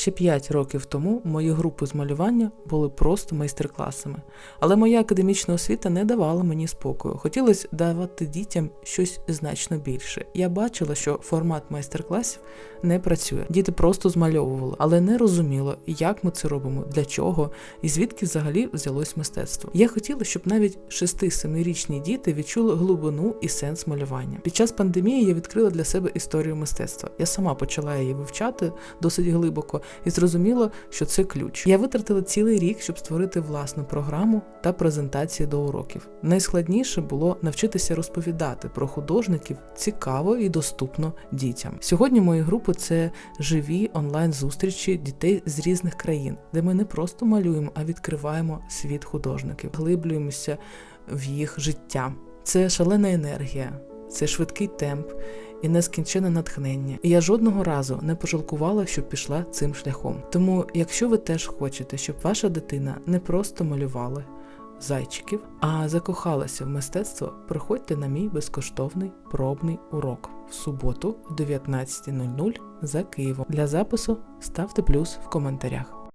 Ще 5 років тому мої групи з малювання були просто майстер-класами. Але моя академічна освіта не давала мені спокою. Хотілося давати дітям щось значно більше. Я бачила, що формат майстер-класів не працює. Діти просто змальовували, але не розуміло, як ми це робимо, для чого і звідки взагалі взялось мистецтво. Я хотіла, щоб навіть 6-7-річні діти відчули глибину і сенс малювання. Під час пандемії я відкрила для себе історію мистецтва. Я сама почала її вивчати досить глибоко і зрозуміла, що це ключ. Я витратила цілий рік, щоб створити власну програму та презентації до уроків. Найскладніше було навчитися розповідати про художників цікаво і доступно дітям. Сьогодні мої групи це живі онлайн-зустрічі дітей з різних країн, де ми не просто малюємо, а відкриваємо світ художників, глиблюємося в їх життя. Це шалена енергія, це швидкий темп і нескінчене натхнення. І я жодного разу не пожалкувала, що пішла цим шляхом. Тому, якщо ви теж хочете, щоб ваша дитина не просто малювала зайчиків, а закохалася в мистецтво, приходьте на мій безкоштовний пробний урок в суботу о 19.00 за Києвом. Для запису ставте плюс в коментарях.